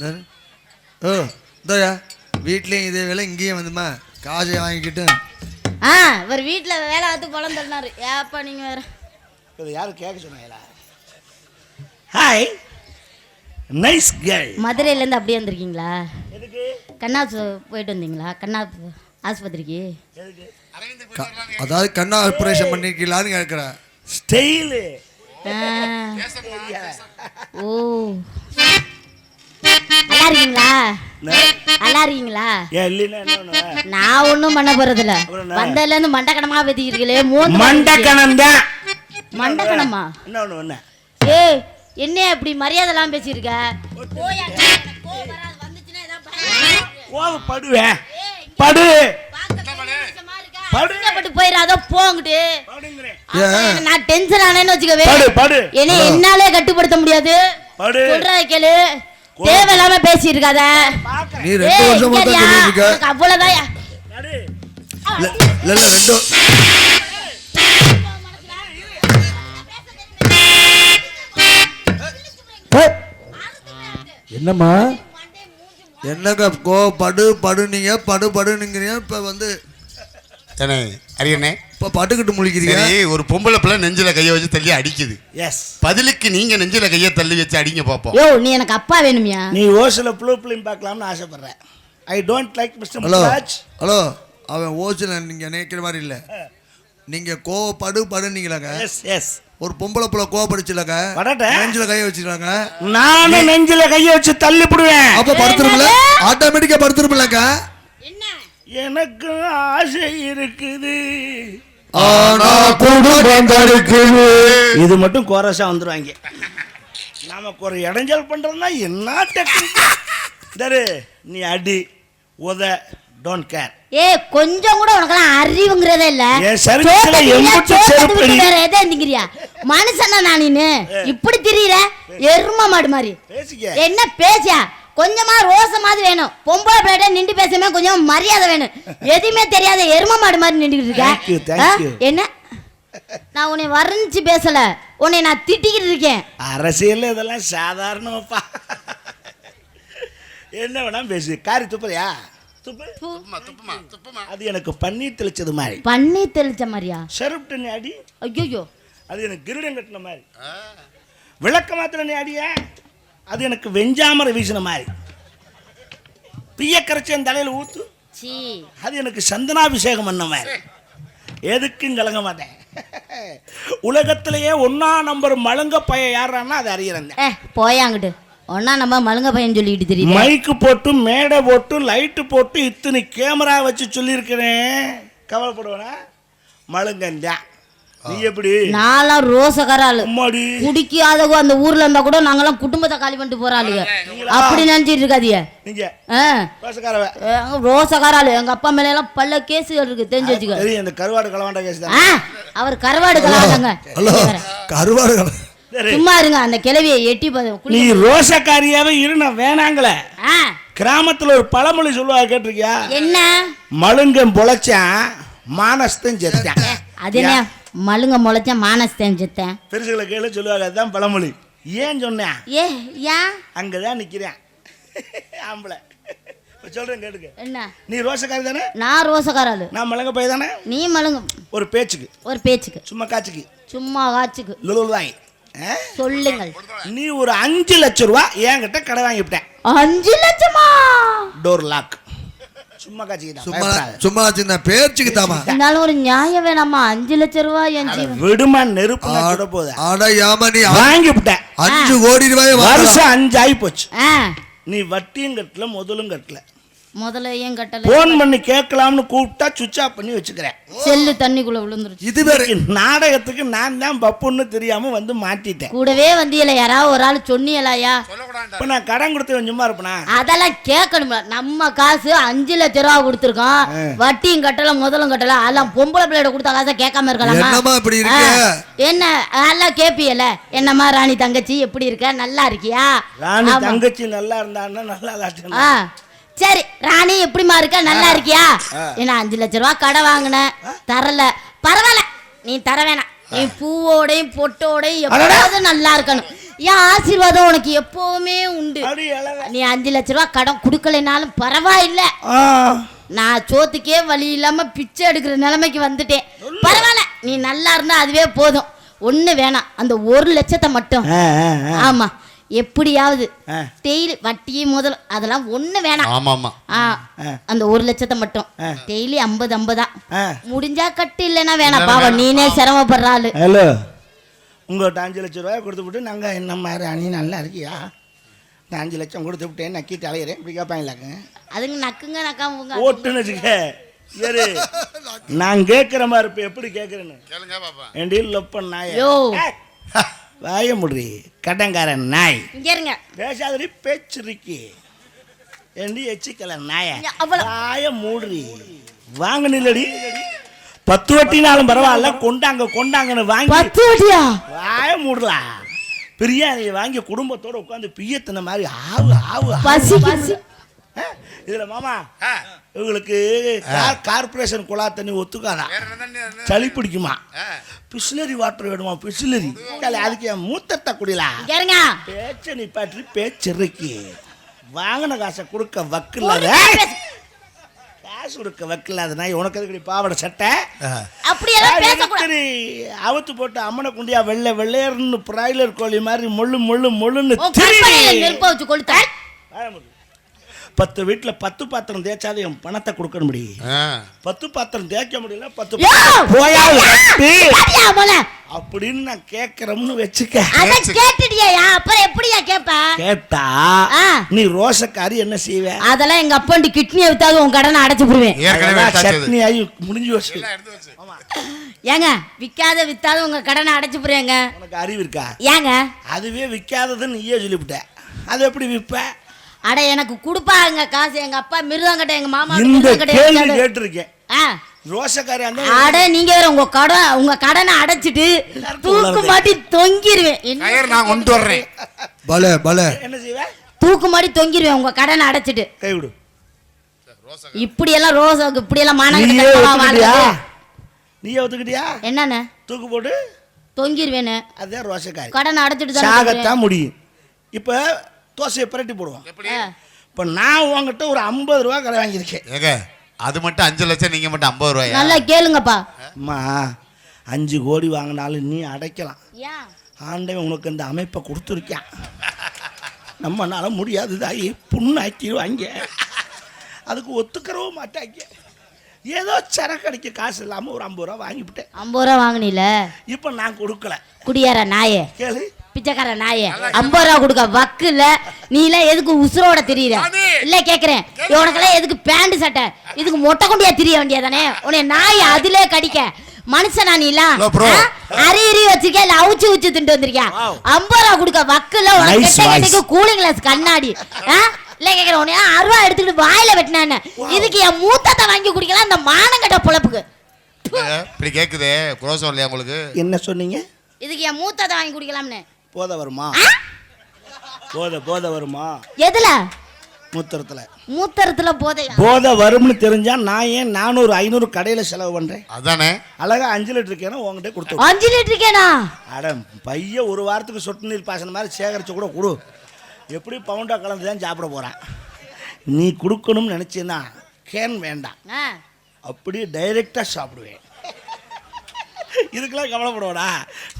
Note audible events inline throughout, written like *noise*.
ஓ இந்தோயா. வீட்லேயும் இதே வேலை இங்கேயும் வந்துமா? காசை வாங்கிக்கிட்டு. ஆ இவர் வீட்டில் வேலை பார்த்து பழம் தள்ளினாரு. ஏப்பா நீங்கள் வேற. இது யாரும் கேட்க சொன்னாங்களா? ஹாய் நைஸ் கேர்ள் மதுரையிலேருந்து அப்படியே வந்திருக்கீங்களா? எதுக்கு? கண்ணா போயிட்டு வந்தீங்களா? கண்ணா ஆஸ்பத்திரிக்கு. அதாவது கண்ணா ஆப்ரேஷன் பண்ணிருக்கீங்களான்னு கேட்குறேன் ஸ்டைலு. ஓ. நல்லா இருக்கீங்களா நல்லா இருக்கீங்களா நான் ஒன்றும் பண்ண போறதில்ல. அப்புறம் என்ன? வந்ததுலேருந்து மண்டக்கணமா பேத்திக்கிறீங்களே மூணு மண்டக்கணம். தான். மண்டக்கணமா? ஏய் என்ன? இப்படி பேசியிருக்க? ஏதாவது பயமா இருக்கு. கோவப்படுவேன் படு. பார்க்க பெரிய மனுஷமா இருக்கா? படு. அசிங்கப்பட்டு போயிடாத போங்கிட்டு படுங்கிறேன். அப்புறம் நான் டென்ஷன் ஆனேன்னு வச்சுக்கவே படு படு. என்னை என்னாலே கட்டுப்படுத்த முடியாது. படு. சொல்றத கேளு. தேவையில்லாம பேசி இருக்காத நீ ரெண்டு வருஷமா தான் சொல்லிட்டு இருக்க அவ்வளவுதான். இல்ல இல்ல ரெண்டு என்னம்மா? என்னங்க கோ படு படுனீங்க. படு படுனுங்கிறீங்க. இப்போ வந்து தானே அரியண்ணே இப்போ பட்டுக்கிட்டு முழிக்கிறீங்க? ஒரு பொம்பளை பிள்ளை நெஞ்சில கையை வச்சு தள்ளி அடிக்குது. எஸ் பதிலுக்கு நீங்க நெஞ்சில கையை தள்ளி வச்சு அடிங்க பார்ப்போம் யோ நீ எனக்கு அப்பா வேணுமியா? நீ ஓசில ப்ளூ ஃபிலிம் பார்க்கலாம்னு ஆசைப்படுறேன். I don't like mister hello hello அவன் ஓசில் நீங்கள் நினைக்கிற மாதிரி இல்லை. நீங்கள் கோ படு படுனீங்களாங்க எஸ் எஸ் ஒரு பொம்பளை பிள்ளை கோவப்படுச்சுலங்க? படட்ட. நெஞ்சில் கையை வச்சுருக்காங்க நானும் நெஞ்சில கையை வச்சு தள்ளி போடுவேன் அப்போ படுத்துருமில்ல? ஆட்டோமேட்டிக்காக படுத்துருமில்லங்க? என்ன? எனக்கு ஆசை இருக்குது. ஆனா குடும்பம் தடுக்குது இது மட்டும் கோரஸா வந்துருவாங்க. நமக்கு ஒரு இடைஞ்சல் பண்றதுன்னா என்ன டெக்னிக் தரு நீ அடி உத டோன்ட் கேர் ஏ கொஞ்சம் கூட உனக்கெல்லாம் அறிவுங்கிறதே இல்ல. திங்கிறியா மனுஷனா நான். நீனு இப்படி திரியிற எரும மாடு மாதிரி. பேசிக்க. என்ன பேசியா? கொஞ்சமா ரோசமாவது வேணும். பொம்பளை பிள்ளைகிட்ட நின்று பேசாம கொஞ்சம் மரியாதை வேணும். எதுவுமே தெரியாத எரும மாடு மாதிரி நின்றுக்கிட்டு Thank you, இருக்க thank ஆ? you. என்ன? நான் உன்னை வர்ணிச்சு பேசல. உன்னை நான் திட்டிக்கிட்டு இருக்கேன். அரசியல் இதெல்லாம் சாதாரணமாப்பா. என்ன வேணா பேசு. காரி துப்புறியா? துப்பு. துப்புமா துப்புமா துப்புமா. அது எனக்கு பன்னீர் தெளிச்சது மாதிரி. பண்ணி தெளிச்ச மாதிரியா? செருப்பு அடி. ஐயோ அது எனக்கு கிரீடம் கட்டின மாதிரி. விளக்க மாத்திர நீ அடிய. அது எனக்கு வெஞ்சாமரை வீசின மாதிரி. பிய கரைச்சி என் தலையில் ஊத்து. சீ. அது எனக்கு சந்தனாபிஷேகம் பண்ண மாதிரி. எதுக்கும் கலங்க மாட்டேன். உலகத்திலேயே ஒன்னா நம்பர் மழுங்க பைய யாரான்னா அது அறியறேன். போயாங்கிட்டு ஒன்னா நம்ம மலுங்க பையன் சொல்லிக்கிட்டு தெரியுது. மைக்கு போட்டு மேடை போட்டு லைட்டு போட்டு இத்தனை கேமரா வச்சு சொல்லியிருக்கிறேன். கவலைப்படுவேனா? மழுங்கந்தான் நீ எப்படி? நான்லாம் ரோசக்கார ஆளு குடிக்காதவங்க அந்த ஊர்ல இருந்தா கூட நாங்கெல்லாம் குடும்பத்தை காலி பண்ணிட்டு போற ஆளுங்க அப்படி நினைச்சிட்டு இருக்காதிய ரோசக்கார ஆளு எங்க அப்பா மேல எல்லாம் பல்ல கேஸுகள் இருக்கு தெரிஞ்சு வச்சுக்க. இந்த கருவாடு களவாண்ட கேஸ் அவர் கருவாடு ஹலோ கருவாடு சும்மா இருங்க அந்த கிளவியை எட்டி பாரு நீ ரோசக்காரியாவே இரு நான் வேணாங்களே. ஆ. கிராமத்துல ஒரு பழமொழி சொல்லுவா கேட்டிருக்கியா? என்ன? மழுங்கன் பொழைச்சான் மானஸ்தன் செத்தான். அது என்ன? மலுங்க முளைச்ச மானஸ்தேன் செத்தேன் பெருசுகளை கேளு சொல்லுவாங்க அதுதான் பழமொழி. ஏன் சொன்னேன் ஏ ஏன் அங்கதான் நிக்கிறேன். ஆம்பளை. இப்ப சொல்றேன் கேட்டுக்க. என்ன? நீ ரோசக்காரி தானே? நான் ரோசக்கார ஆளு நான் மலங்க பைய தானே? நீ மலுங்க ஒரு பேச்சுக்கு. ஒரு பேச்சுக்கு. சும்மா காட்சிக்கு சும்மா காச்சுக்கு. லுலுவாய் சொல்லுங்கள். நீ ஒரு அஞ்சு லட்சம் ரூபா என்கிட்ட கடை வாங்கிவிட்டேன். அஞ்சு லட்சமா? டோர் லாக் சும்மா காட்சிக்கு தான் சும்மா பயப்படாத. சும்மா சின்ன பேச்சுக்கு தாமா? இருந்தாலும் ஒரு நியாயம் வேணாமா? அஞ்சு லட்சம் ரூபாய் என் ஜீவன். விடுமா நெருப்பு சுட போதா? அட ஏமா நீ வாங்கிவிட்டேன். அஞ்சு கோடி ரூபாய். வருஷம் அஞ்சு ஆகி போச்சு. நீ வட்டியும் கட்டல முதலும் கட்டல. முதல்ல ஏன் கட்டல? போன் பண்ணி கேட்கலாம்னு கூப்பிட்டா சுவிட்ச் ஆஃப் பண்ணி வச்சுக்கிறேன். செல்லு தண்ணிக்குள்ள விழுந்துருச்சு. இது வேற இன்னைக்கு நாடகத்துக்கு நான் தான் பப்புன்னு தெரியாம வந்து மாட்டிட்டேன். கூடவே வந்தியல யாராவது ஒரு ஆள் சொன்னியலாயா இப்ப நான் கடன் கொடுத்து சும்மா இருப்பேனா? அதெல்லாம் கேட்கணும்ல. நம்ம காசு அஞ்சு லட்சம் ரூபா கொடுத்துருக்கோம். வட்டியும் கட்டல முதலும் கட்டல. அதெல்லாம் பொம்பளை பிள்ளையோட கொடுத்த காசை கேட்காம இருக்கலாமா? என்ன அதெல்லாம் கேப்பியல என்னம்மா ராணி தங்கச்சி எப்படி இருக்க? நல்லா இருக்கியா? ராணி. தங்கச்சி நல்லா இருந்தான்னா நல்லா இல்லாட்டினா ஆ. சரி ராணி எப்படிமா இருக்க? நல்லா இருக்கியா? என்ன அஞ்சு லட்ச ரூபா கடை வாங்கினேன் தரல. பரவாயில்ல. நீ தர வேணாம். நீ பூவோடையும் பொட்டோடையும் எப்போதும் நல்லா இருக்கணும். என் ஆசீர்வாதம் உனக்கு எப்பவுமே உண்டு. நீ அஞ்சு லட்ச ரூபா கடன் கொடுக்கலைனாலும் பரவாயில்ல. நான் சோத்துக்கே வழி இல்லாம பிச்சை எடுக்கிற நிலைமைக்கு வந்துட்டேன். பரவாயில்ல. நீ நல்லா இருந்தா அதுவே போதும். ஒண்ணு வேணாம். அந்த ஒரு லட்சத்தை மட்டும். ஆமா. எப்படியாவது. டெய்லி வட்டி முதல் அதெல்லாம் ஒண்ணு வேணாம். ஆமா ஆமா ஆ ஆ. அந்த ஒரு லட்சத்தை மட்டும். டெய்லி ஐம்பது ஐம்பதா. ஆ. முடிஞ்சா கட்டு இல்லைன்னா வேணாம். வேணாம். நீனே சிரமப்படுற ஆளு. ஹலோ. உங்கள்கிட்ட அஞ்சு லட்ச ரூபாய் கொடுத்து விட்டு நாங்கள் என்ன மாதிரி அணி நல்லா இருக்கியா? நான் அஞ்சு லட்சம் கொடுத்து விட்டேன் நக்கிட்டு அலையிறேன் இப்படி கேட்பாங்களாங்க அதுங்க நக்குங்க நக்காம போங்க ஓட்டுன்னு வச்சுக்க. ஏறு. நான் கேட்குற மாதிரி இப்போ எப்படி கேட்குறேன்னு? கேளுங்க பாப்பா. ஏண்டி லொப்ப நாய். யோ. வாய முடி கடங்காரன் நாய். இருங்க. பேசாதடி பேச்சிருக்கி ஏண்டி எச்சிக்கல நாய? வாய மூடுறி. வாங்க நில்லடி. பத்து வட்டினாலும் பரவாயில்ல கொண்டாங்க கொண்டாங்கன்னு வாங்கி பத்து வட்டியா? வாய மூடலாம். பிரியாணியை வாங்கி குடும்பத்தோட உட்காந்து பிய்யத்தின மாதிரி ஆவு ஆவு. பசி. பசி. இதுல மாமா இவங்களுக்கு கார்- கார்ப்பரேஷன் குழா தண்ணி ஒத்துக்காதான்? சளி பிடிக்குமா? பிஸ்லரி வாட்டர் வேணுமா பிஸ்லரி அதுக்கு என் மூத்தத்தை குடிலாம் பேச்ச நிப்பாட்டி பேச்சிருக்கி வாங்கின காசை கொடுக்க வக்கில்லாத. காசு கொடுக்க வக்கில்லாத நாய் உனக்கு எதுக்கு பாவாடை சட்டை? அவுத்து போட்டு அம்மனை குண்டியா வெள்ளை வெள்ளையர்னு பிராய்லர் கோழி மாதிரி மொள்ளு மொள்ளு மொள்ளுன்னு பத்து வீட்டுல பத்து பாத்திரம் தேய்ச்சாது என் பணத்தை கொடுக்க முடியும். பத்து பாத்திரம் தேய்க்க முடியல பத்து போயா அப்படின்னு நான் கேட்கறோம்னு வச்சுக்க. அத கேட்டுட்டியா அப்புறம் எப்படியா கேப்ப? கேட்டா ஆ. நீ ரோசக்காரி என்ன செய்வ? அதெல்லாம் எங்க அப்பாண்டி கிட்னியை வித்தாவது உன் கடனை அடைச்சு போடுவேன். சட்னி ஆகி முடிஞ்சு வச்சு எல்லாம் எடுத்து வச்சு. ஏங்க விக்காத வித்தாத உங்க கடனை அடைச்சு போடுறேங்க உனக்கு அறிவு இருக்கா? ஏங்க? அதுவே விற்காததுன்னு நீயே சொல்லிவிட்ட. அது எப்படி விற்ப அட எனக்கு கொடுப்பாங்க காசு. எங்க அப்பா மிருதங்கிட்ட எங்க மாமா இந்த கேள்வி. கேட்டிருக்கேன். ஆ. ரோசக்காரி அந்த அட நீங்க வேற உங்க கடன் உங்க கடனை அடைச்சிட்டு தூக்கு மாட்டி தொங்கிருவேன். நான் கொண்டு வர்றேன். பல பல. என்ன செய்வ? தூக்கு மாட்டி தொங்கிருவேன் உங்க கடனை அடைச்சிட்டு. கை விடு. இப்படி எல்லாம் ரோசாவுக்கு இப்படி எல்லாம் நீயே ஒத்துக்கிட்டியா? மானங்கிட்ட நீயே ஒத்துக்கிட்டியா? என்னண்ணே தூக்கு போட்டு? தொங்கிருவேனு. அதே ரோசக்காரி கடனை அடைச்சிட்டு தானே சாகத்தான் முடியும். இப்போ தோசையை புரட்டி போடுவோம் எப்படி? ஆ. இப்போ நான் உங்ககிட்ட ஒரு ஐம்பது ரூபா கடை வாங்கியிருக்கேன். ஏங்க அது மட்டும் அஞ்சு லட்சம் நீங்க மட்டும் ஐம்பது ரூபாயா? நல்லா கேளுங்கப்பா. அம்மா அஞ்சு கோடி வாங்கினாலும் நீ அடைக்கலாம். ஏன் ஆண்டவன் உனக்கு இந்த அமைப்பை கொடுத்துருக்கான். நம்மனால முடியாது தாயி புண்ணாக்கிடுவாங்க. அதுக்கு ஒத்துக்கிறவும் மாட்டாங்க. ஏதோ சரக்கு அடிக்க காசு இல்லாமல் ஒரு ஐம்பது ரூபா வாங்கிவிட்டேன். ஐம்பது ரூபா வாங்கினீல? இப்போ நான் கொடுக்கல. குடியார நாயே? கேளு. பிச்சைக்கார நாயே. ஐம்பது ரூபா கொடுக்க வக்கு இல்ல நீ எல்லாம் எதுக்கு உசுரோட திரியிற? இல்ல கேக்குறேன். உனக்கெல்லாம் எதுக்கு பேண்ட் சட்டை? இதுக்கு மொட்டை கொண்டியா திரிய வேண்டியதானே? உன்னை நாய் அதிலே கடிக்க. மனுஷனா நீ எல்லாம்? அரி இரி வச்சிருக்க இல்ல அவுச்சு உச்சு தின்ட்டு வந்திருக்கியா. ஐம்பது ரூபா கொடுக்க வக்கு இல்ல உனக்கு கூலிங் கிளாஸ் கண்ணாடி? இல்ல கேக்குறேன். உன்னை அருவா எடுத்துக்கிட்டு வாயில வெட்டினான்னு இதுக்கு என் மூத்தத்தை வாங்கி குடிக்கலாம் இந்த மானங்கட்ட பொழப்புக்கு. இப்படி கேக்குதே. குரோசம் இல்லையா உங்களுக்கு? என்ன சொன்னீங்க? இதுக்கு என் மூத்தத்தை வாங்கி குடிக்கலாம்னு. போதை வருமா? போதை போதை வருமா? எதுல? மூத்திரத்தில். மூத்தரத்துல போதையா? போதை வரும்னு தெரிஞ்சா நான் ஏன் நானூறு ஐநூறு கடையில் செலவு பண்ணுறேன் அதானே. அழகா அஞ்சு லிட்டர் கேனா உங்ககிட்ட கொடுத்து அஞ்சு லிட்டருக்கேனா அட பைய ஒரு வாரத்துக்கு சொட்டு நீர் பாசன மாதிரி சேகரித்து கூட கொடு. எப்படி பவுண்டா கலந்து தான் சாப்பிட போகிறேன் நீ கொடுக்கணும்னு நினச்சின்னா கேன் வேண்டாம். அப்படியே டைரெக்டாக சாப்பிடுவேன். இதுக்கெல்லாம் கவலைப்படுவாடா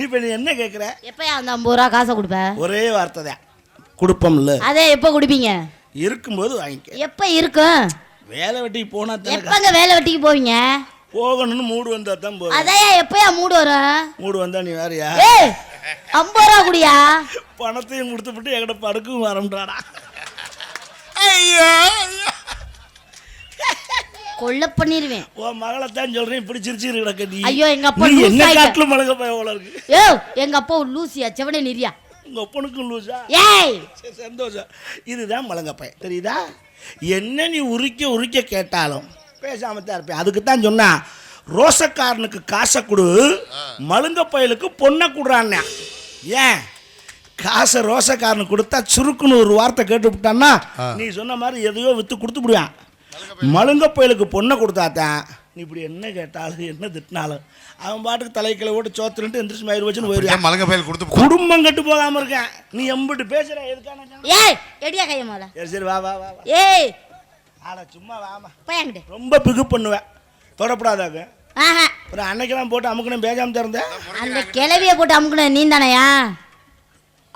இப்போ நீ என்ன கேட்குற எப்பயா அந்த ஐம்பது ரூபா காசை கொடுப்ப? ஒரே வார்த்தை தான். கொடுப்போம்ல. அதே எப்போ குடிப்பீங்க? இருக்கும்போது வாங்கிக்க. எப்போ இருக்கும்? வேலை வெட்டிக்கு தானே எப்பங்க வேலை வெட்டிக்கு போவீங்க? போகணும்னு மூடு வந்தால் தான் போவேன். அதையா எப்பயா மூடு வரும் மூடு வந்தா நீ வேறையா? ஐம்பது ரூபா குடியா? பணத்தையும் கொடுத்துவிட்டு என்கிட்ட படுக்கும் வரம்ன்றாடா ஐயோ ஐயோ. கொல்ல பண்ணிடுவேன் உன் மகளை தான் சொல்றேன் இப்படி சிரிச்சு கிடக்க நீ ஐயோ, எங்க அப்பா நீ என்ன. காட்டுல மழக போல இருக்கு? ஏ எங்க அப்பா ஒரு லூசியா? செவனே நிரியா உங்க ஒப்பனுக்கும் லூசா? ஏய்! சந்தோஷம். இதுதான் மலங்கப்பை. தெரியுதா? என்ன நீ உரிக்க உரிக்க கேட்டாலும் பேசாம தான் இருப்பேன். அதுக்கு தான் சொன்னா ரோசக்காரனுக்கு காசை கொடு மழுங்க பயலுக்கு பொண்ணை கொடுறான்னு. ஏன்? காசை ரோசக்காரனுக்கு கொடுத்தா சுருக்குன்னு ஒரு வார்த்தை கேட்டு விட்டான்னா நீ சொன்ன மாதிரி எதையோ வித்து கொடுத்து விடுவான். மழுங்க பயலுக்கு பொண்ணை கொடுத்தா தான் நீ இப்படி என்ன கேட்டாலும் என்ன திட்டினாலும் அவன் பாட்டுக்கு தலைக்கில போட்டு சோத்துட்டு எந்திரிச்சு மயிறு வச்சுன்னு போயிருவான் ஏன் மலங்க பயல் கொடுத்து. குடும்பம் கட்டு போகாம இருக்கேன். நீ எம்பிட்டு பேசுற எதுக்கான? ஏய் எடியா கைய மேல சரி சரி வா வா வா ஏய். ஆட சும்மா வாமா. பையன்கிட்ட ரொம்ப பிகு பண்ணுவேன். தொடப்படாதாங்க ஆஹா. ஒரு அன்னைக்கெல்லாம் போட்டு அமுக்கணும் பேசாம திறந்தேன். அந்த கிளவிய போட்டு அமுக்கணும் நீ தானையா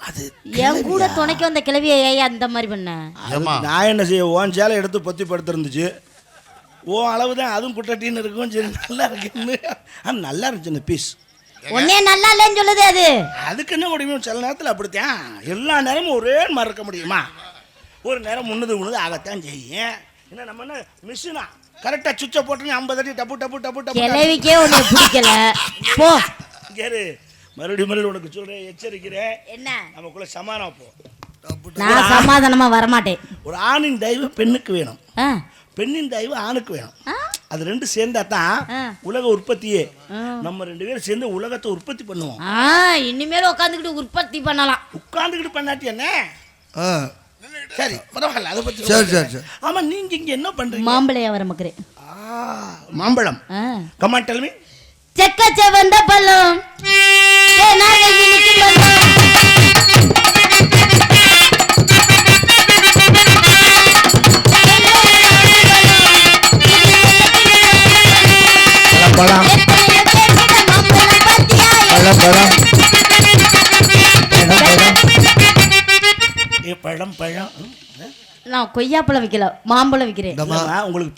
அது என் கூட துணைக்கு வந்த கிளவிய ஏன் அந்த மாதிரி பண்ண? நான் என்ன செய்ய ஓன் சேலை எடுத்து பொத்தி படுத்திருந்துச்சு ஓ அளவு தான் அதுவும் குட்டட்டின்னு இருக்கும் சரி நல்லா இருக்குன்னு. அது நல்லா இருந்துச்சு இந்த பீஸ் உன்னே நல்லா இல்லைன்னு சொல்லுது அது. அதுக்கு என்ன முடியும்? சில நேரத்தில் அப்படித்தான். எல்லா நேரமும் ஒரே மாதிரி இருக்க முடியுமா? ஒரு நேரம் முன்னது முன்னது ஆகத்தான் செய்யும். என்ன நம்ம என்ன மிஷினா கரெக்டாக சுவிட்சை போட்டு ஐம்பது அடி டப்பு டப்பு டப்பு டப்பு கிளவிக்கே உன்னை பிடிக்கல. போ. கேரு மறுபடியும் மறுபடியும் உனக்கு சொல்கிறேன் எச்சரிக்கிறேன். என்ன? நமக்குள்ள சமானம் போ. நான் சமாதானமா வரமாட்டேன். ஒரு ஆணின் தயவு பெண்ணுக்கு வேணும். பெண்ணின் தயவு ஆணுக்கு வேணும். அது ரெண்டு சேர்ந்தா தான். உலக உற்பத்தியே. நம்ம ரெண்டு பேரும் சேர்ந்து உலகத்தை உற்பத்தி பண்ணுவோம். இனிமேல் உட்காந்துக்கிட்டு உற்பத்தி பண்ணலாம். உட்காந்துக்கிட்டு பண்ணாட்டி என்ன? சரி பரவாயில்ல அதை பத்தி சரி சரி சரி. ஆமா நீங்க இங்க என்ன பண்றீங்க? மாம்பழம் ஆ கமான் டெல்மி செக்க செவந்த இனிக்கும் பழம். பழம்? பழம் ஏ பழம் பழம்? நான் கொய்யாப்பழம் விற்கல மாம்பழம் விற்கிறேன் உங்களுக்கு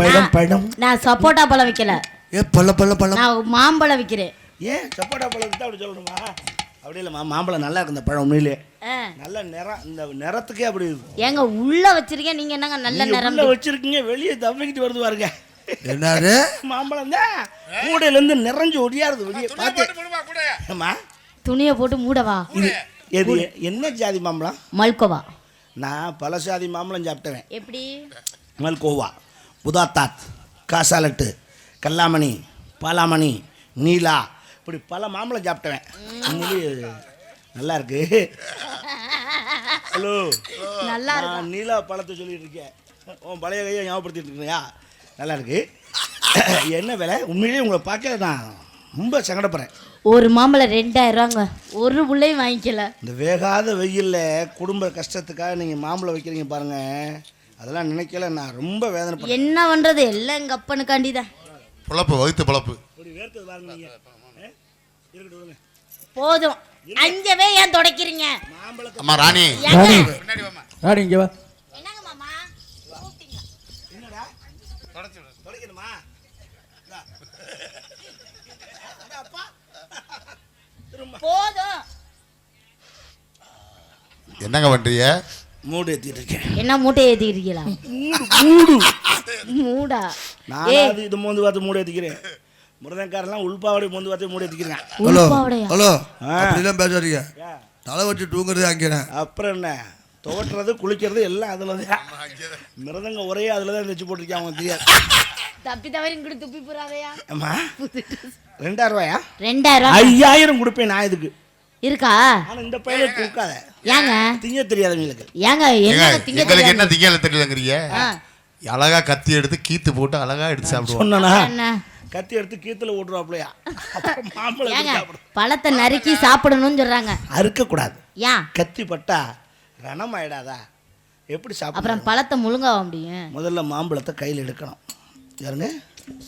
பழம் பழம் நான் சப்போட்டா பழம் விற்கல ஏ பல்ல பல்ல பழம். நான் மாம்பழம் விற்கிறேன் ஏன் சப்போட்டா பழம் தான் அப்படி சொல்லணுமா? அப்படி இல்லைம்மா மாம்பழம் நல்லா இருக்கு இந்த பழம் உண்மையிலே. நல்ல நிறம் இந்த நிறத்துக்கே அப்படி இருக்கு. ஏங்க உள்ள வச்சிருக்கேன் நீங்க என்னங்க நல்ல நிறம் உள்ள வச்சிருக்கீங்க வெளியே தப்பிக்கிட்டு வருது பாருங்க. என்னது? *laughs* மாம்பழம் தான். கூடையில இருந்து நிறைஞ்சு ஒடியாருது வெளியே பார்த்து. அம்மா துணியை போட்டு மூடவா? எது என்ன ஜாதி மாம்பழம்? மல்கோவா. நான் பல சாதி மாம்பழம் சாப்பிட்டவன். எப்படி? மல்கோவா புதாத்தாத் காசாலட்டு கல்லாமணி பாலாமணி நீலா இப்படி பல மாம்பழம் சாப்பிட்டவன். உண்மையிலேயே நல்லா இருக்கு. ஹலோ. நல்லா நான் நீலா பழத்தை சொல்லிட்டு இருக்கேன். உன் பழைய கையை ஞாபகப்படுத்திட்டு இருக்கியா? நல்லா இருக்கு. *laughs* என்ன விலை? உண்மையிலேயே உங்களை பார்க்க நான். ரொம்ப சங்கடப்படுறேன். ஒரு மாம்பழம் ரெண்டாயிரம் ரூபாங்க. ஒரு புள்ளையும் வாங்கிக்கல. இந்த வேகாத வெயிலில் குடும்ப கஷ்டத்துக்காக நீங்கள் மாம்பழம் வைக்கிறீங்க பாருங்க. அதெல்லாம் நினைக்கல நான் ரொம்ப வேதனைப்படுறேன் என்ன பண்றது? எல்லாம் எங்க அப்பனுக்காண்டி தான் பொழப்பு வகுத்து பொழப்பு. போதும். அங்கவே ஏன் தொடக்கிறீங்க? அம்மா ராணி. ஏங்க? பின்னாடி வாம்மா. ராணி இங்கே வா. என்னங்க என்னங்க பண்றீங்க? மூடு ஏற்றிட்டு இருக்கேன் என்ன மூட்டை ஏத்திக்கிறீங்களா? மூடு மூடா. நான் இது மோந்து பார்த்து மூடு ஏற்றிக்கிறேன் முருகன்காரெல்லாம் உள்பாவடி மோந்து பார்த்து மூடு ஏற்றிக்கிறேன் ஹலோ உள்பாவடையா ஹலோ. அப்படிலாம் பேசாதீங்க. தலை வச்சு தூங்குறது அங்கே அப்புறம் என்ன? துவட்டுறது குளிக்கிறது எல்லாம் அதில் தான் மிருதங்க ஒரே அதில் தான் தைச்சு போட்டிருக்கேன் அவங்க தெரியாது தப்பி தவறி இங்கிட்டு துப்பி போறாதையா? அம்மா ரெண்டாயிரம் ரூபாயா? ரெண்டாயிரம் ரூபாய்? ஐயாயிரம் கொடுப்பேன் நான் இதுக்கு. இருக்கா? ஆனால் இந்த பையனுக்கு கொடுக்காத ஏங்க? திங்க தெரியாதவங்களுக்கு ஏங்க ஏங்க, என்ன திங்க எங்களுக்கு என்ன தெரியாது? திங்கல தெரியலங்கிறீங்க? அழகா கத்தி எடுத்து கீத்து போட்டு அழகா எடுத்து சாப்பிடுவோம் கத்தி எடுத்து கீத்துல அப்புறம் மாம்பழம் பழத்தை நறுக்கி சாப்பிடணும்னு சொல்றாங்க. அறுக்கக்கூடாது. ஏன் கத்தி பட்டா ரணம் ஆயிடாதா எப்படி சாப்பிடும் அப்புறம் பழத்தை முழுங்காவ முடியும்? முதல்ல மாம்பழத்தை கையில் எடுக்கணும். யாருங்க?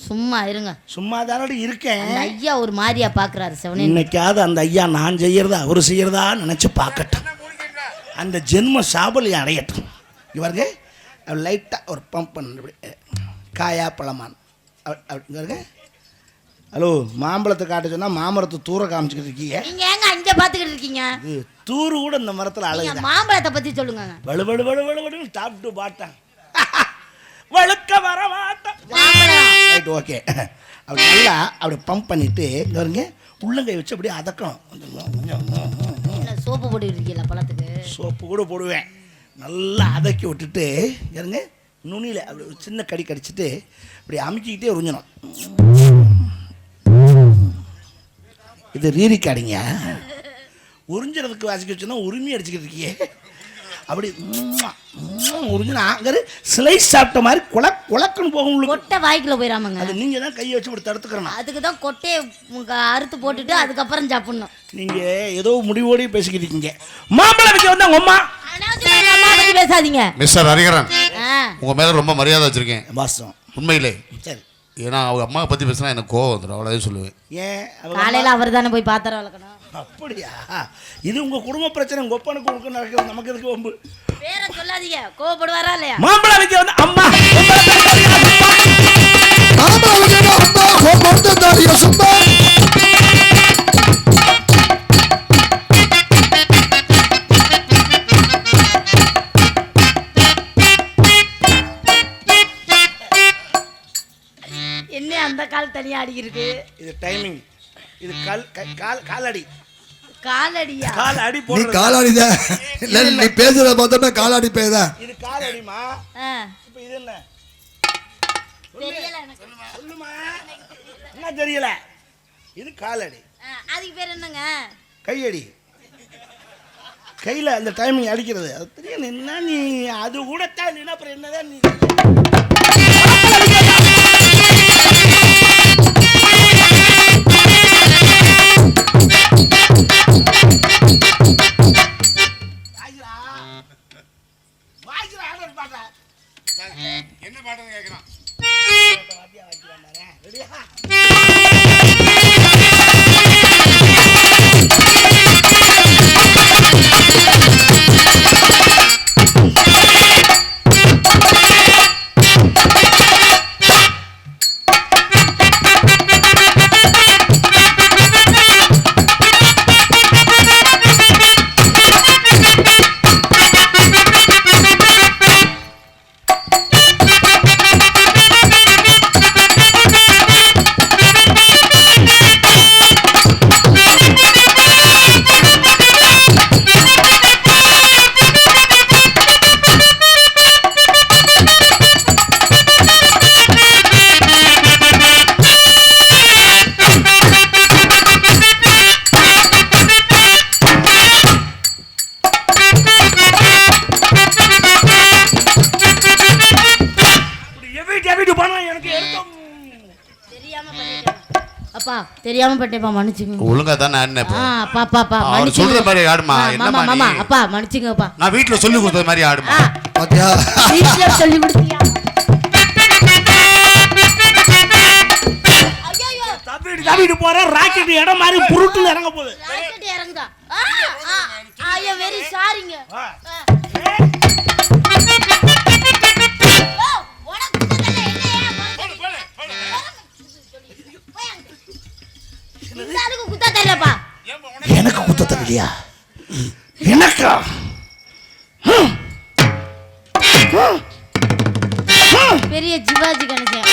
சும்மா இருங்க. சும்மா தானடி இருக்கேன் ஐயா ஒரு மாதிரியா பாக்குறாரு செவனே. இன்னைக்காவது அந்த ஐயா நான் செய்யறதா அவர் செய்யறதா நினைச்சு பார்க்கட்டும். அந்த ஜென்ம சாபல் அடையட்டும். இவருங்க லைட்டாக ஒரு பம்ப் பண்ண காயா பழமான். இவருங்க ஹலோ மாம்பழத்தை காட்ட சொன்னால் மாமரத்தை தூர காமிச்சிக்கிட்டு இருக்கீங்க. நீங்க ஏங்க அங்க பாத்துக்கிட்டு இருக்கீங்க? தூரு கூட இந்த மரத்தில் அழகுதான். மாம்பழத்தை பத்தி சொல்லுங்க வலு வலு வலு வலு வலுன்னு சாப்பிட்டு பாட்டான் *laughs* வழுக்க வர மாட்டான் ரைட் ஓகே அப்படி நல்லா அப்படி பம்ப் பண்ணிட்டு இங்க பாருங்க உள்ளங்கை வச்சு அப்படியே அதக்கணும். என்ன சோப்பு போட்டு இருக்கீங்களா பழத்துக்கு? சோப்பு கூட போடுவேன். நல்லா அதக்கி விட்டுட்டு இருங்க நுனியில் அப்படி ஒரு சின்ன கடி கடிச்சிட்டு இப்படி அமுக்கிக்கிட்டே உறிஞ்சணும். இது ரீரிக்காடிங்க உறிஞ்சறதுக்கு வாசிக்க வச்சுன்னா உரிமை அடிச்சுக்கிட்டு இருக்கியே. அப்படி உறிஞ்சினா அங்கே ஸ்லைஸ் சாப்பிட்ட மாதிரி குலக் குலக்குன்னு போகும் உங்களுக்கு கொட்டை வாய்க்குள்ள போயிடாமங்க அது நீங்கள் தான் கையை வச்சு இப்படி தடுத்துக்கிறணும் அதுக்கு தான் கொட்டையை அறுத்து போட்டுட்டு அதுக்கப்புறம் சாப்பிடணும். நீங்கள் ஏதோ முடிவோடய பேசிக்கிட்டு இருக்கீங்க. மாம்பழம் விற்க வந்தா உங்க அம்மா? பேசாதீங்க. மிஸ்டர் ஹரிகரன் ஆ, உங்க மேல ரொம்ப மரியாதை வச்சிருக்கேன். வாஸ்தவம். உண்மையிலே. சரி. ஏன்னா அவங்க அம்மா பத்தி பேசினா எனக்கு கோவம் வந்துடும் அவ்வளோதான் சொல்லுவேன். ஏன்? காலையில அவர் தானே போய் பாத்திரம் வளர்க்கணும் அப்படியா? இது உங்க குடும்ப பிரச்சனை உங்க ஒப்பனுக்கு உங்களுக்கு நடக்கிறது நமக்கு எதுக்கு வம்பு? பேரை சொல்லாதீங்க. கோவப்படுவாரா இல்லையா? மாம்பழம் விற்க வந்து அம்மா. என்ன அந்த கால் தனியா அடி இருக்கு இது டைமிங் இது கால் கால் காலடி. காலடியா? கால் அடி நீ காலாடித. இல்ல நீ பேசுறத பார்த்தோம்னா காலாடி பேதான் இது கால் அடிமா ஆ, இப்போ இது என்ன? தெரியல எனக்கு. சொல்லுமா. என்ன தெரியல? இது காலடி. அதுக்கு பேர் என்னங்க? கையடி. கையில் அந்த டைமிங் அடிக்கிறது. அது தெரியும். என்ன நீ அது கூட தான் இல்லைன்னா அப்புறம் என்னதான் நீ என்ன பாட்டுன்னு கேட்குறான் தெரியாம பண்ணிட்டேப்பா மன்னிச்சுங்க ஒழுங்கா தான் நான் அப்பா அவர். சொல்ற மாதிரி ஆடுமா, மாமா? அப்பா மன்னிச்சுங்கப்பா நான் வீட்டுல சொல்லி கொடுத்தது மாதிரி ஆடுமா? பாத்தியா? வீட்ல சொல்லி கொடுத்தியா? ஐயோ தப்பிட்டு தப்பிட்டு போற. ராக்கெட் இடம் மாதிரி புருட்டுல இறங்க போகுது. ராக்கெட் இறங்குதா? ஆ ஆ ஐயா வெரி சாரிங்க தெரியலையா எனக்கா பெரிய Sivaji Ganesan.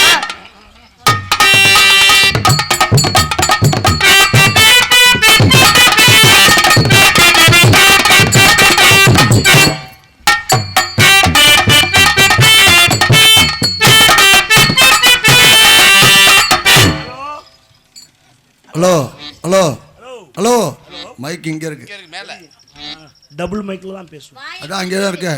Hello hello hello mic இங்க இருக்கு. மேல. டபுள் மைக்கில் தான் பேசுவேன் அதான் அங்கே தான் இருக்கு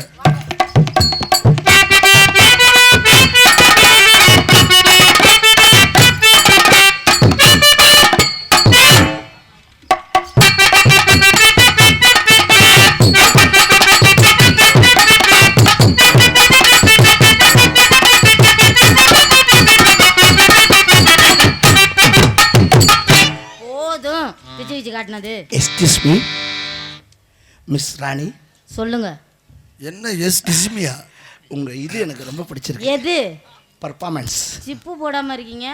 காட்டினது எஸ்கியூஸ் மீ மிஸ் ராணி சொல்லுங்க. என்ன எஸ் கிஸ்மியா உங்க இது எனக்கு ரொம்ப பிடிச்சிருக்கு. எது? பர்ஃபார்மன்ஸ் சிப்பு போடாம இருக்கீங்க?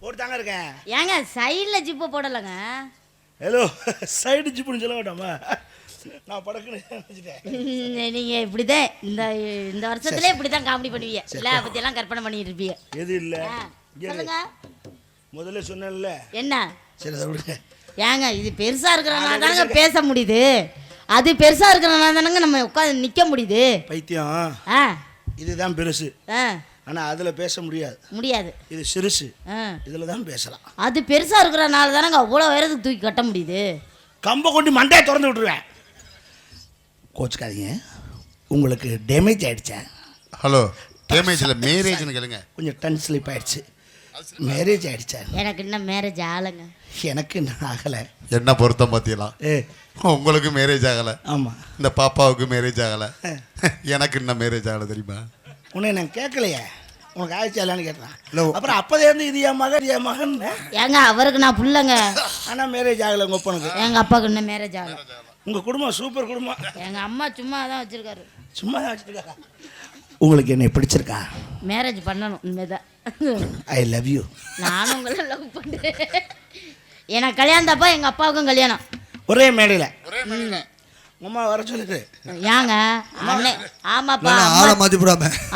போட்டு தாங்க இருக்கேன். ஏங்க சைடில் ஜிப்பு போடலைங்க. ஹலோ சைடு ஜிப்புன்னு சொல்ல வேண்டாமா நான் படக்குன்னு நினைச்சிட்டேன். உம், நீங்க இப்படிதான் இந்த இந்த வருஷத்துல இப்படிதான் காமெடி பண்ணுவீங்க. இல்ல பத்தி எல்லாம் கற்பனை பண்ணிட்டு இருப்பீங்க. எது இல்லை? சொல்லுங்க. முதல்ல சொன்னேன்ல. என்ன? சரி விடுங்க ஏங்க இது பெருசா இருக்கிறனால தானங்க பேச முடியுது. அது பெருசா இருக்கிறனால தானங்க நம்ம உட்காந்து நிக்க முடியுது. பைத்தியம். ஆ. இதுதான் பெருசு. ஆ. ஆனால் அதில் பேச முடியாது. முடியாது. இது சிறுசு. ஆ. இதில் தான் பேசலாம். அது பெருசா இருக்கிறனால தானங்க அவ்வளோ உயரத்துக்கு தூக்கி கட்ட முடியுது. கம்பை கொண்டு மண்டையை திறந்து விட்டுருவேன். கோச்சுக்காதீங்க. உங்களுக்கு டேமேஜ் ஆயிடுச்சா. ஹலோ டேமேஜில் மேரேஜ்னு கேளுங்க. கொஞ்சம் டன் ஸ்லிப் ஆயிடுச்சு. மேரேஜ் ஆயிடுச்சா? எனக்கு இன்னும் மேரேஜ் ஆளுங்க எனக்கு இன்னும் ஆகலை. என்ன பொருத்தம் பார்த்தீங்களா ஏ. உங்களுக்கு மேரேஜ் ஆகலை. ஆமாம் இந்த பாப்பாவுக்கு மேரேஜ் ஆகலை. எனக்கு இன்னும் மேரேஜ் ஆகலை தெரியுமா? உன்னை நான் கேட்கலையே. உனக்கு ஆயிடுச்சா இல்லைன்னு கேட்டேன். அப்புறம் அப்போதேருந்து இது என் மகன் என் மகன். ஏங்க அவருக்கு நான் புள்ளங்க. ஆனால் மேரேஜ் ஆகலை உங்கள் ஒப்பனுக்கு எங்க அப்பாவுக்கு இன்னும் மேரேஜ் ஆகல. உங்கள் குடும்பம் சூப்பர் குடும்பம். எங்க அம்மா சும்மா தான் வச்சிருக்காரு. சும்மா தான் வச்சுருக்கா உங்களுக்கு என்னை பிடிச்சிருக்கா? மேரேஜ் பண்ணணும் உண்மைதான் ஐ லவ் யூ நானும் உங்களை லவ் பண்றேன். எனக்கு கல்யாணம் தப்பா எங்க அப்பாவுக்கும் கல்யாணம். ஒரே மேடையில். அம்மா வர சொல்லுது. ஏங்க அண்ணே ஆமாப்பா ஆளை மாற்றி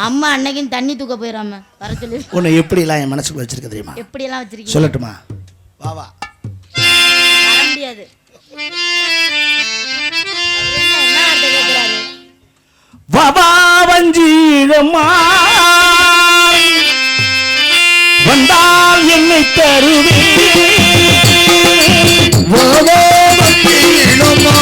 அம்மா அன்னைக்குன்னு தண்ணி தூக்க போயிடாம வர சொல்லி. உன்னை எப்படிலாம் என் மனசுக்கு வச்சிருக்க தெரியுமா? எப்படியெல்லாம் வச்சிருக்கீங்க? சொல்லட்டுமா? வா வா. வர முடியாது. அவரு என்ன என்ன வந்தால் என்னை தருவே வாவா வக்கீலம்மா,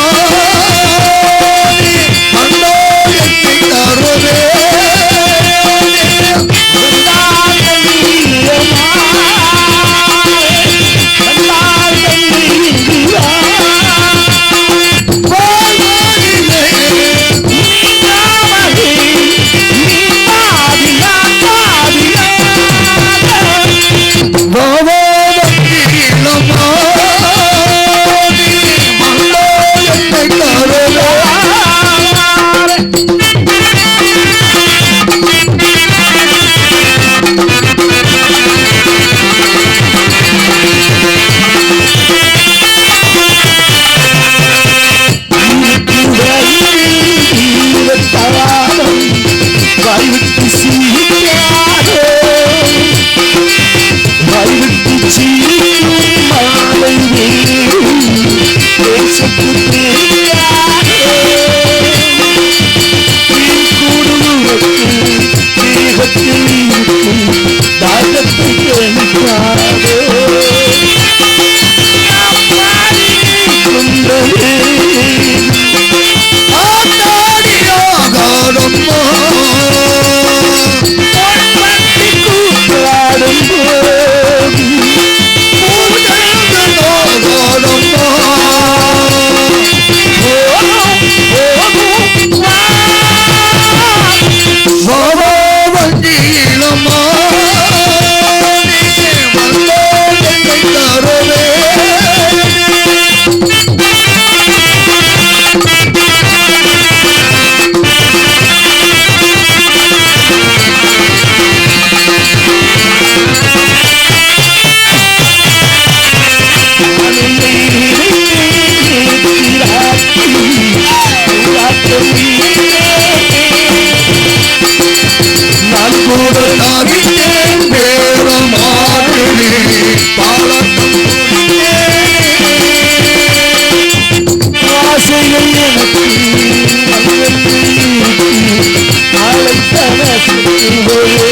Yahweh.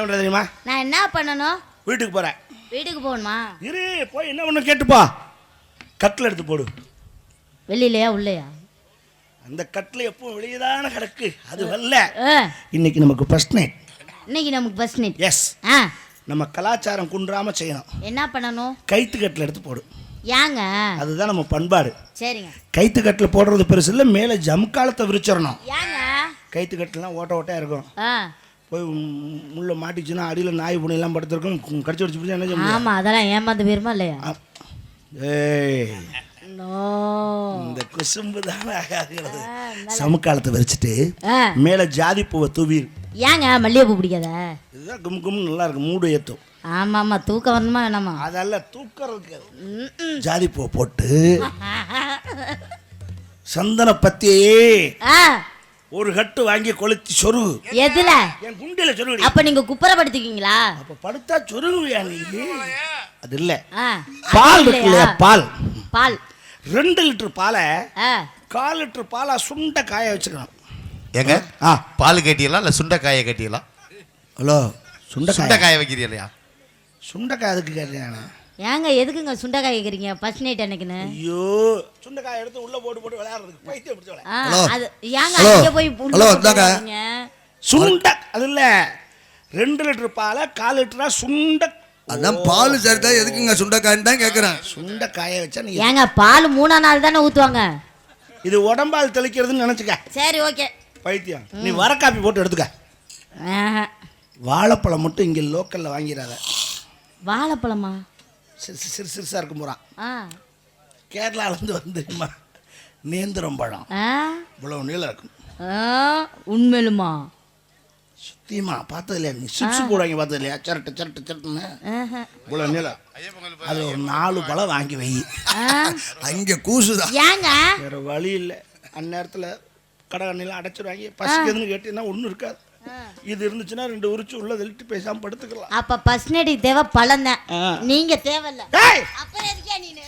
என்ன பண்றது தெரியுமா? நான் என்ன பண்ணணும்? வீட்டுக்கு போறேன். வீட்டுக்கு போகணுமா? இரு போய் என்ன பண்ணு கேட்டுப்பா கட்டில் எடுத்து போடு. வெளியிலையா உள்ளையா? அந்த கட்டில் எப்பவும் வெளியதான கிடக்கு. அது வரல. இன்னைக்கு நமக்கு ஃபர்ஸ்ட் நைட் இன்னைக்கு நமக்கு பஸ் நைட் எஸ் ஆ. நம்ம கலாச்சாரம் குன்றாம செய்யணும். என்ன பண்ணணும்? கைத்து கட்டில் எடுத்து போடு. ஏங்க? அதுதான் நம்ம பண்பாடு. சரிங்க. கைத்து கட்டில் போடுறது பெருசு இல்லை மேலே ஜம்காலத்தை விரிச்சிடணும். ஏங்க? கைத்து கட்டுலாம் ஓட்ட ஓட்டையாக இருக்கும். போய் உம் முள்ள மாட்டிச்சுன்னா அடியில் நாய் புனையெல்லாம் படுத்துருக்கும். கடிச்சு வச்சு பிடிச்சா என்ன செய்ய முடியும்? ஆமா அதெல்லாம் ஏமாந்து போயிருமா இல்லையா. ஏய். இந்த குசும்பு தானே ஆகாதுங்கிறது. சமுக்காலத்தை வச்சுட்டு மேலே ஜாதி பூவை தூவி. ஏங்க மல்லிகைப்பூ பிடிக்காத? இதுதான் கும் கும் நல்லா இருக்கும் மூடு ஏற்றும் ஆமா ஆமா தூக்கம் வரணுமா வேணாமா? அதெல்லாம் தூக்கறதுக்கு. ஜாதி பூவை போட்டு *laughs* சந்தன பத்தியே ஆ. ஒரு கட்டு வாங்கி கொளுத்தி சொருகு. எதுல? என் குண்டில சொருகுடி. அப்ப நீங்க குப்புறப்படுத்திக்கீங்களா? அப்ப படுத்தா சொருகுவியா நீ? அது இல்ல. ஆ பால் இருக்கு இல்லையா? பால். பால். ரெண்டு லிட்டர் பாலை ஆ. கால் லிட்டர் பாலா சுண்ட காய வச்சுக்கணும். ஏங்க? ஆ. பால் கட்டியலாம் இல்லை சுண்டைக்காயை கட்டியலாம் ஹலோ சுண்டைக்காய் சுண்டைக்காயை வைக்கிறீங்களா? சுண்டைக்காய் அதுக்கு கேட்டேன் ஏங்க எதுக்குங்க சுண்டைக்காய் கேக்குறீங்க? ஃபர்ஸ்ட் நைட் அன்னைக்குன்னு. ஐயோ. சுண்டைக்காய் எடுத்து உள்ள போட்டு போட்டு விளையாடுறதுக்கு பைத்தியம் பிடிச்ச விளையாடு ஆ, ஹலோ. அது ஏங்க. அங்க போய் ஹலோ, இந்தாங்க. சுண்ட அது இல்ல. ரெண்டு லிட்டர் பாலை கால் லிட்டரா சுண்ட அதான் பால் சேர்த்தா எதுக்குங்க சுண்டைக்காயின்னு தான் கேட்குறேன் சுண்ட காய வச்சா நீ ஏங்க பால் மூணா நாள் தானே ஊத்துவாங்க? இது உடம்பால் தெளிக்கிறதுன்னு நினைச்சுக்க. சரி ஓகே. பைத்தியம். நீ வர காப்பி போட்டு எடுத்துக்க. ஆஹா. வாழைப்பழம் மட்டும் இங்கே லோக்கலில் வாங்கிடாத. வாழைப்பழமா? சிறு சிறு சிறுசாக இருக்கும் போகிறான் ஆ. கேரளாலேருந்து வந்து தெரியுமா? நேந்திரம் பழம். இவ்வளோ நீளம் இருக்கும் உண்மையிலுமா? சத்தியமா? பார்த்தது இல்லையா நீ? சிப்ஸ் போடுவாங்க பார்த்தது இல்லையா சரட்டு சரட்டு சரட்டுன்னு. இவ்வளோ நீளம். அது ஒரு நாலு பழம் வாங்கி வை. அங்கே கூசுதான் வேற வழி இல்லை. அந்நேரத்தில் கடை கண்ணிலாம் அடைச்சிருவாங்க. பசிக்குதுன்னு கேட்டீங்கன்னா ஒன்றும் இருக்காது. இது இருந்துச்சுன்னா ரெண்டு உரிச்சு உள்ள தள்ளிட்டு பேசாமல் படுத்துக்கலாம். அப்ப நைட்டுக்கு தேவை பழம் தான். நீங்க தேவையில்ல. அப்புறம் எதுக்கே நீனு?